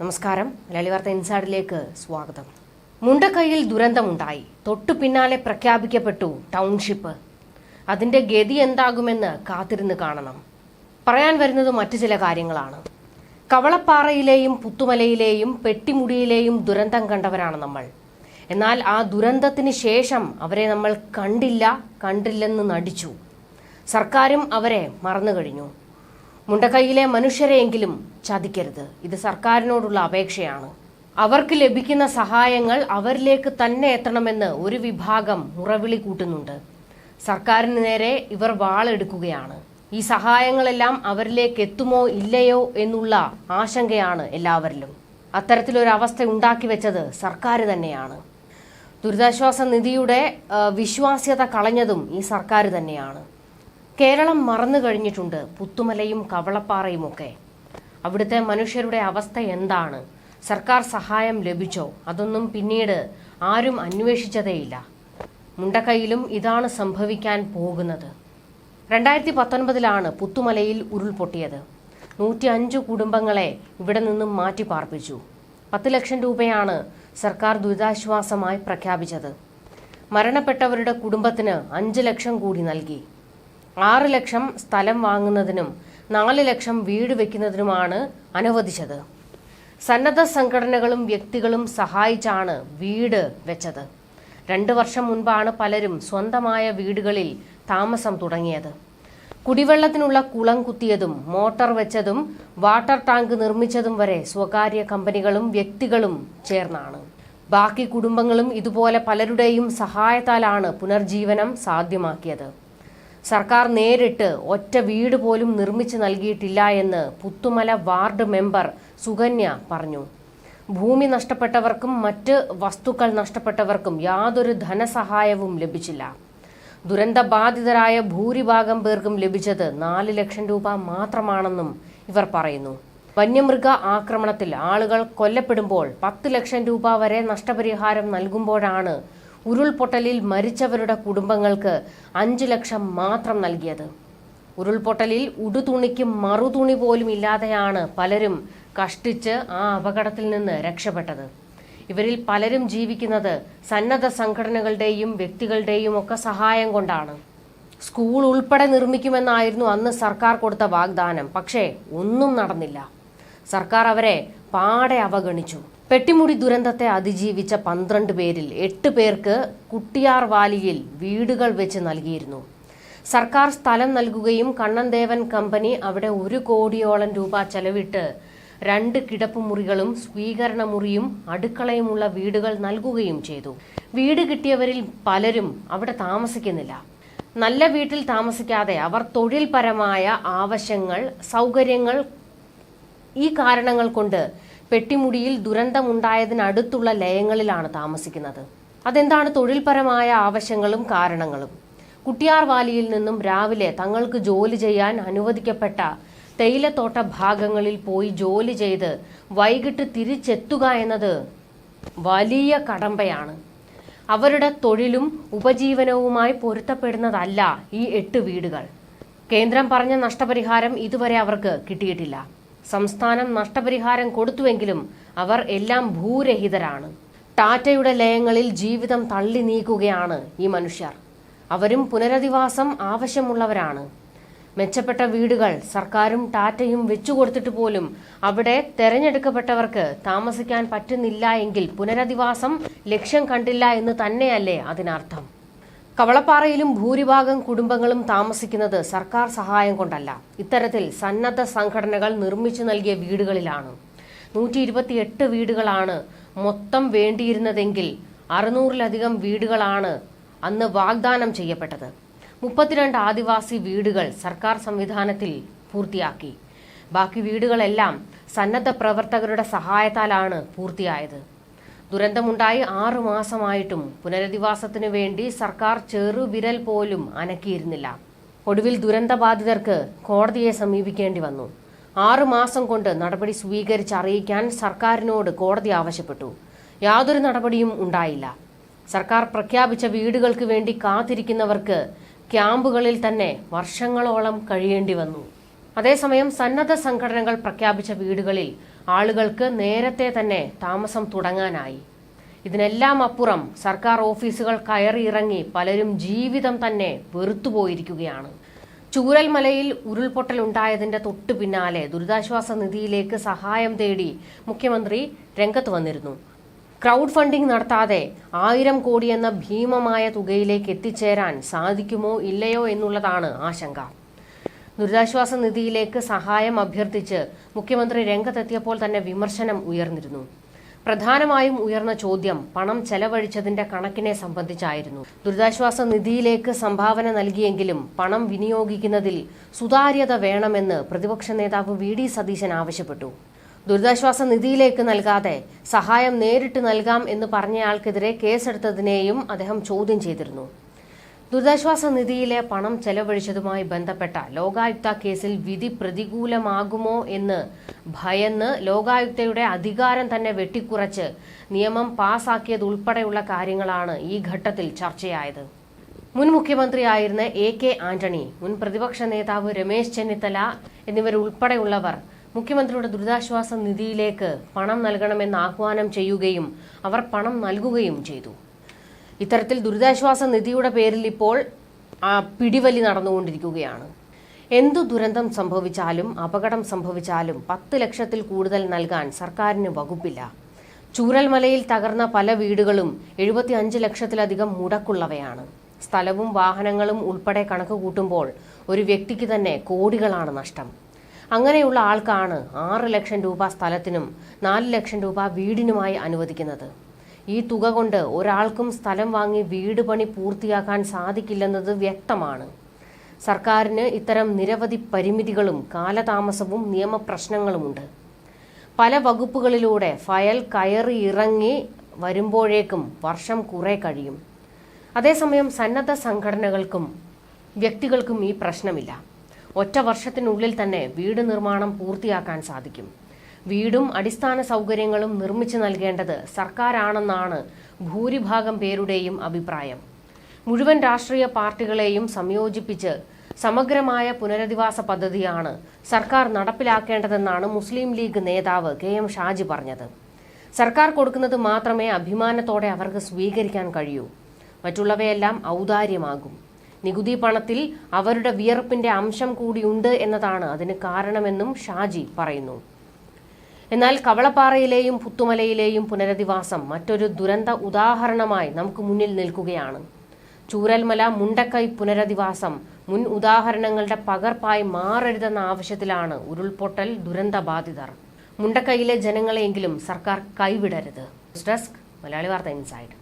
നമസ്കാരം. ലളിവാർത്ത ഇൻസൈഡിലേക്ക് സ്വാഗതം. മുണ്ടക്കൈയിൽ ദുരന്തമുണ്ടായി. തൊട്ടു പിന്നാലെ പ്രഖ്യാപിക്കപ്പെട്ടു ടൗൺഷിപ്പ്. അതിന്റെ ഗതി എന്താകുമെന്ന് കാത്തിരുന്ന് കാണണം. പറയാൻ വരുന്നത് മറ്റു ചില കാര്യങ്ങളാണ്. കവളപ്പാറയിലെയും പുത്തുമലയിലെയും പെട്ടിമുടിയിലെയും ദുരന്തം കണ്ടവരാണ് നമ്മൾ. എന്നാൽ ആ ദുരന്തത്തിന് ശേഷം അവരെ നമ്മൾ കണ്ടില്ല കണ്ടില്ലെന്ന് നടിച്ചു. സർക്കാരും അവരെ മറന്നു കഴിഞ്ഞു മുണ്ടക്കൈയിലെ മനുഷ്യരെയെങ്കിലും ചതിക്കരുത്. ഇത് സർക്കാരിനോടുള്ള അപേക്ഷയാണ്. അവർക്ക് ലഭിക്കുന്ന സഹായങ്ങൾ അവരിലേക്ക് തന്നെ എത്തണമെന്ന് ഒരു വിഭാഗം മുറവിളി കൂട്ടുന്നുണ്ട്. സർക്കാരിന് നേരെ ഇവർ വാളെടുക്കുകയാണ്. ഈ സഹായങ്ങളെല്ലാം അവരിലേക്ക് എത്തുമോ ഇല്ലയോ എന്നുള്ള ആശങ്കയാണ് എല്ലാവരിലും. അത്തരത്തിലൊരവസ്ഥ ഉണ്ടാക്കി വെച്ചത് സർക്കാർ തന്നെയാണ്. ദുരിതാശ്വാസ നിധിയുടെ വിശ്വാസ്യത കളഞ്ഞതും ഈ സർക്കാർ തന്നെയാണ്. കേരളം മറന്നു കഴിഞ്ഞിട്ടുണ്ട് പുത്തുമലയും കവളപ്പാറയുമൊക്കെ. അവിടുത്തെ മനുഷ്യരുടെ അവസ്ഥ എന്താണ്? സർക്കാർ സഹായം ലഭിച്ചോ? അതൊന്നും പിന്നീട് ആരും അന്വേഷിച്ചതേയില്ല. മുണ്ടക്കൈയിലും ഇതാണ് സംഭവിക്കാൻ പോകുന്നത്. രണ്ടായിരത്തി പത്തൊൻപതിലാണ് പുത്തുമലയിൽ ഉരുൾപൊട്ടിയത്. നൂറ്റി അഞ്ച് കുടുംബങ്ങളെ ഇവിടെ നിന്നും മാറ്റി പാർപ്പിച്ചു പത്ത് ലക്ഷം രൂപയാണ് സർക്കാർ ദുരിതാശ്വാസമായി പ്രഖ്യാപിച്ചത്. മരണപ്പെട്ടവരുടെ കുടുംബത്തിന് അഞ്ച് ലക്ഷം കൂടി നൽകി. ആറ് ലക്ഷം സ്ഥലം വാങ്ങുന്നതിനും നാല് ലക്ഷം വീട് വെക്കുന്നതിനുമാണ് അനുവദിച്ചത്. സന്നദ്ധ സംഘടനകളും വ്യക്തികളും സഹായിച്ചാണ് വീട് വെച്ചത്. രണ്ടു വർഷം മുൻപാണ് പലരും സ്വന്തമായ വീടുകളിൽ താമസം തുടങ്ങിയത്. കുടിവെള്ളത്തിനുള്ള കുളം കുത്തിയതും മോട്ടോർ വെച്ചതും വാട്ടർ ടാങ്ക് നിർമ്മിച്ചതും വരെ സ്വകാര്യ കമ്പനികളും വ്യക്തികളും ചേർന്നാണ്. ബാക്കി കുടുംബങ്ങളും ഇതുപോലെ പലരുടെയും സഹായത്താലാണ് പുനർജീവനം സാധ്യമാക്കിയത്. സർക്കാർ നേരിട്ട് ഒറ്റ വീട് പോലും നിർമ്മിച്ചു നൽകിയിട്ടില്ല എന്ന് പുത്തുമല വാർഡ് മെമ്പർ സുകന്യ പറഞ്ഞു. ഭൂമി നഷ്ടപ്പെട്ടവർക്കും മറ്റ് വസ്തുക്കൾ നഷ്ടപ്പെട്ടവർക്കും യാതൊരു ധനസഹായവും ലഭിച്ചില്ല. ദുരന്തബാധിതരായ ഭൂരിഭാഗം പേർക്കും ലഭിച്ചത് നാല് ലക്ഷം രൂപ മാത്രമാണെന്നും ഇവർ പറയുന്നു. വന്യമൃഗ ആക്രമണത്തിൽ ആളുകൾ കൊല്ലപ്പെടുമ്പോൾ പത്ത് ലക്ഷം രൂപ വരെ നഷ്ടപരിഹാരം നൽകുമ്പോഴാണ് ഉരുൾപൊട്ടലിൽ മരിച്ചവരുടെ കുടുംബങ്ങൾക്ക് അഞ്ചു ലക്ഷം മാത്രം നൽകിയത്. ഉരുൾപൊട്ടലിൽ ഉടുതുണിക്ക് മറുതുണി പോലും ഇല്ലാതെയാണ് പലരും കഷ്ടിച്ച് ആ അപകടത്തിൽ നിന്ന് രക്ഷപ്പെട്ടത്. ഇവരിൽ പലരും ജീവിക്കുന്നത് സന്നദ്ധ സംഘടനകളുടെയും വ്യക്തികളുടെയും ഒക്കെ സഹായം കൊണ്ടാണ്. സ്കൂൾ ഉൾപ്പെടെ നിർമ്മിക്കുമെന്നായിരുന്നു അന്ന് സർക്കാർ കൊടുത്ത വാഗ്ദാനം. പക്ഷേ ഒന്നും നടന്നില്ല. സർക്കാർ അവരെ പാടെ അവഗണിച്ചു. പെട്ടിമുടി ദുരന്തത്തെ അതിജീവിച്ച പന്ത്രണ്ട് പേരിൽ എട്ട് പേർക്ക് കുട്ടിയാർ വാലിയിൽ വീടുകൾ വെച്ച് നൽകിയിരുന്നു. സർക്കാർ സ്ഥലം നൽകുകയും കണ്ണൻദേവൻ കമ്പനി അവിടെ ഒരു കോടിയോളം രൂപ ചെലവിട്ട് രണ്ട് കിടപ്പുമുറികളും സ്വീകരണ മുറിയും അടുക്കളയുമുള്ള വീടുകൾ നൽകുകയും ചെയ്തു. വീട് കിട്ടിയവരിൽ പലരും അവിടെ താമസിക്കുന്നില്ല. നല്ല വീട്ടിൽ താമസിക്കാതെ അവർ തൊഴിൽപരമായ ആവശ്യങ്ങൾ സൗകര്യങ്ങൾ ഈ കാരണങ്ങൾ കൊണ്ട് പെട്ടിമുടിയിൽ ദുരന്തമുണ്ടായതിനടുത്തുള്ള ലയങ്ങളിലാണ് താമസിക്കുന്നത്. അതെന്താണ് തൊഴിൽപരമായ ആവശ്യങ്ങളും കാരണങ്ങളും? കുട്ടിയാർ വാലിയിൽ നിന്നും രാവിലെ തങ്ങൾക്ക് ജോലി ചെയ്യാൻ അനുവദിക്കപ്പെട്ട തേയിലത്തോട്ട ഭാഗങ്ങളിൽ പോയി ജോലി ചെയ്ത് വൈകിട്ട് തിരിച്ചെത്തുക എന്നത് വലിയ കടമ്പയാണ്. അവരുടെ തൊഴിലും ഉപജീവനവുമായി പൊരുത്തപ്പെടുന്നതല്ല ഈ എട്ട് വീടുകൾ. കേന്ദ്രം പറഞ്ഞ നഷ്ടപരിഹാരം ഇതുവരെ അവർക്ക് കിട്ടിയിട്ടില്ല. സംസ്ഥാനം നഷ്ടപരിഹാരം കൊടുത്തുവെങ്കിലും അവർ എല്ലാം ഭൂരഹിതരാണ്. ടാറ്റയുടെ ലയങ്ങളിൽ ജീവിതം തള്ളി നീക്കുകയാണ് ഈ മനുഷ്യർ. അവരും പുനരധിവാസം ആവശ്യമുള്ളവരാണ്. മെച്ചപ്പെട്ട വീടുകൾ സർക്കാരും ടാറ്റയും വെച്ചു കൊടുത്തിട്ട് പോലും അവിടെ തെരഞ്ഞെടുക്കപ്പെട്ടവർക്ക് താമസിക്കാൻ പറ്റുന്നില്ല എങ്കിൽ പുനരധിവാസം ലക്ഷ്യം കണ്ടില്ല എന്ന് തന്നെയല്ലേ അതിനർത്ഥം? കവളപ്പാറയിലും ഭൂരിഭാഗം കുടുംബങ്ങളും താമസിക്കുന്നത് സർക്കാർ സഹായം കൊണ്ടല്ല. ഇത്തരത്തിൽ സന്നദ്ധ സംഘടനകൾ നിർമ്മിച്ചു നൽകിയ വീടുകളിലാണ്. നൂറ്റി ഇരുപത്തിയെട്ട് വീടുകളാണ് മൊത്തം വേണ്ടിയിരുന്നതെങ്കിൽ അറുന്നൂറിലധികം വീടുകളാണ് അന്ന് വാഗ്ദാനം ചെയ്യപ്പെട്ടത്. മുപ്പത്തിരണ്ട് ആദിവാസി വീടുകൾ സർക്കാർ സംവിധാനത്തിൽ പൂർത്തിയാക്കി. ബാക്കി വീടുകളെല്ലാം സന്നദ്ധ പ്രവർത്തകരുടെ സഹായത്താലാണ് പൂർത്തിയായത്. ദുരന്തമുണ്ടായി ആറു മാസമായിട്ടും പുനരധിവാസത്തിനു വേണ്ടി സർക്കാർ ചെറുവിരൽ പോലും അനക്കിയിരുന്നില്ല. ഒടുവിൽ ദുരന്തബാധിതർക്ക് കോടതിയെ സമീപിക്കേണ്ടി വന്നു. ആറു മാസം കൊണ്ട് നടപടി സ്വീകരിച്ച് അറിയിക്കാൻ സർക്കാരിനോട് കോടതി ആവശ്യപ്പെട്ടു. യാതൊരു നടപടിയും ഉണ്ടായില്ല. സർക്കാർ പ്രഖ്യാപിച്ച വീടുകൾക്ക് വേണ്ടി കാത്തിരിക്കുന്നവർക്ക് ക്യാമ്പുകളിൽ തന്നെ വർഷങ്ങളോളം കഴിയേണ്ടി വന്നു. അതേസമയം സന്നദ്ധ സംഘടനകൾ പ്രഖ്യാപിച്ച വീടുകളിൽ ആളുകൾക്ക് നേരത്തെ തന്നെ താമസം തുടങ്ങാനായി. ഇതിനെല്ലാം അപ്പുറം സർക്കാർ ഓഫീസുകൾ കയറി ഇറങ്ങി പലരും ജീവിതം തന്നെ വെറുത്തുപോയിരിക്കുകയാണ് ചൂരൽമലയിൽ ഉരുൾപൊട്ടൽ ഉണ്ടായതിന്റെ തൊട്ടു പിന്നാലെ ദുരിതാശ്വാസ നിധിയിലേക്ക് സഹായം തേടി മുഖ്യമന്ത്രി രംഗത്ത് വന്നിരുന്നു. ക്രൗഡ് ഫണ്ടിംഗ് നടത്താതെ ആയിരം കോടി എന്ന ഭീമമായ തുകയിലേക്ക് എത്തിച്ചേരാൻ സാധിക്കുമോ ഇല്ലയോ എന്നുള്ളതാണ് ആശങ്ക. ദുരിതാശ്വാസ നിധിയിലേക്ക് സഹായം അഭ്യർത്ഥിച്ച് മുഖ്യമന്ത്രി രംഗത്തെത്തിയപ്പോൾ തന്നെ വിമർശനം ഉയർന്നിരുന്നു. പ്രധാനമായും ഉയർന്ന ചോദ്യം പണം ചെലവഴിച്ചതിന്റെ കണക്കിനെ സംബന്ധിച്ചായിരുന്നു. ദുരിതാശ്വാസ നിധിയിലേക്ക് സംഭാവന നൽകിയെങ്കിലും പണം വിനിയോഗിക്കുന്നതിൽ സുതാര്യത വേണമെന്ന് പ്രതിപക്ഷ നേതാവ് വി. ഡി. സതീശൻ ആവശ്യപ്പെട്ടു. ദുരിതാശ്വാസ നിധിയിലേക്ക് നൽകാതെ സഹായം നേരിട്ട് നൽകാം എന്ന് പറഞ്ഞയാൾക്കെതിരെ കേസെടുത്തതിനെയും അദ്ദേഹം ചോദ്യം ചെയ്തിരുന്നു. ദുരിതാശ്വാസ നിധിയിലെ പണം ചെലവഴിച്ചതുമായി ബന്ധപ്പെട്ട ലോകായുക്ത കേസിൽ വിധി പ്രതികൂലമാകുമോ എന്ന് ഭയന്ന് ലോകായുക്തയുടെ അധികാരം തന്നെ വെട്ടിക്കുറച്ച് നിയമം പാസാക്കിയതുൾപ്പെടെയുള്ള കാര്യങ്ങളാണ് ഈ ഘട്ടത്തിൽ ചർച്ചയായത്. മുൻ മുഖ്യമന്ത്രിയായിരുന്ന എ കെ ആന്റണി മുൻ പ്രതിപക്ഷ നേതാവ് രമേശ് ചെന്നിത്തല എന്നിവരുൾപ്പെടെയുള്ളവർ മുഖ്യമന്ത്രിയുടെ ദുരിതാശ്വാസ നിധിയിലേക്ക് പണം നൽകണമെന്ന് ആഹ്വാനം ചെയ്യുകയും അവർ പണം നൽകുകയും ചെയ്തു. ഇത്തരത്തിൽ ദുരിതാശ്വാസ നിധിയുടെ പേരിൽ ഇപ്പോൾ പിടിവലി നടന്നുകൊണ്ടിരിക്കുകയാണ്. എന്തു ദുരന്തം സംഭവിച്ചാലും അപകടം സംഭവിച്ചാലും പത്ത് ലക്ഷത്തിൽ കൂടുതൽ നൽകാൻ സർക്കാരിന് വകുപ്പില്ല. ചൂരൽമലയിൽ തകർന്ന പല വീടുകളും എഴുപത്തി അഞ്ച് ലക്ഷത്തിലധികം മുടക്കുള്ളവയാണ്. സ്ഥലവും വാഹനങ്ങളും ഉൾപ്പെടെ കണക്ക് കൂട്ടുമ്പോൾ ഒരു വ്യക്തിക്ക് തന്നെ കോടികളാണ് നഷ്ടം. അങ്ങനെയുള്ള ആൾക്കാണ് ആറ് ലക്ഷം രൂപ സ്ഥലത്തിനും നാല് ലക്ഷം രൂപ വീടിനുമായി അനുവദിക്കുന്നത്. ഈ തുക കൊണ്ട് ഒരാൾക്കും സ്ഥലം വാങ്ങി വീട് പണി പൂർത്തിയാക്കാൻ സാധിക്കില്ലെന്നത് വ്യക്തമാണ്. സർക്കാരിന് ഇത്തരം നിരവധി പരിമിതികളും കാലതാമസവും നിയമപ്രശ്നങ്ങളുമുണ്ട്. പല വകുപ്പുകളിലൂടെ ഫയൽ കയറി ഇറങ്ങി വരുമ്പോഴേക്കും വർഷം കുറെ കഴിയും. അതേസമയം സന്നദ്ധ സംഘടനകൾക്കും വ്യക്തികൾക്കും ഈ പ്രശ്നമില്ല. ഒറ്റ വർഷത്തിനുള്ളിൽ തന്നെ വീട് നിർമ്മാണം പൂർത്തിയാക്കാൻ സാധിക്കും. വീടും അടിസ്ഥാന സൗകര്യങ്ങളും നിർമ്മിച്ചു നൽകേണ്ടത് സർക്കാരാണെന്നാണ് ഭൂരിഭാഗം പേരുടെയും അഭിപ്രായം. മുഴുവൻ രാഷ്ട്രീയ പാർട്ടികളെയും സംയോജിപ്പിച്ച് സമഗ്രമായ പുനരധിവാസ പദ്ധതിയാണ് സർക്കാർ നടപ്പിലാക്കേണ്ടതെന്നാണ് മുസ്ലിം ലീഗ് നേതാവ് കെ എം ഷാജി പറഞ്ഞത്. സർക്കാർ കൊടുക്കുന്നത് മാത്രമേ അഭിമാനത്തോടെ അവർക്ക് സ്വീകരിക്കാൻ കഴിയൂ. മറ്റുള്ളവയെല്ലാം ഔദാര്യമാകും. നികുതി പണത്തിൽ അവരുടെ വിയർപ്പിന്റെ അംശം കൂടിയുണ്ട് എന്നതാണ് അതിന് കാരണമെന്നും ഷാജി പറയുന്നു. എന്നാൽ കവളപ്പാറയിലെയും പുത്തുമലയിലെയും പുനരധിവാസം മറ്റൊരു ദുരന്ത ഉദാഹരണമായി നമുക്ക് മുന്നിൽ നിൽക്കുകയാണ്. ചൂരൽമല മുണ്ടക്കൈ പുനരധിവാസം മുൻ ഉദാഹരണങ്ങളുടെ പകർപ്പായി മാറരുതെന്ന ആവശ്യത്തിലാണ് ഉരുൾപൊട്ടൽ ദുരന്തബാധിതർ. മുണ്ടക്കൈയിലെ ജനങ്ങളെയെങ്കിലും സർക്കാർ കൈവിടരുത്. ഡെസ്ക് മലയാളി വാർത്ത ഇൻസൈഡ്.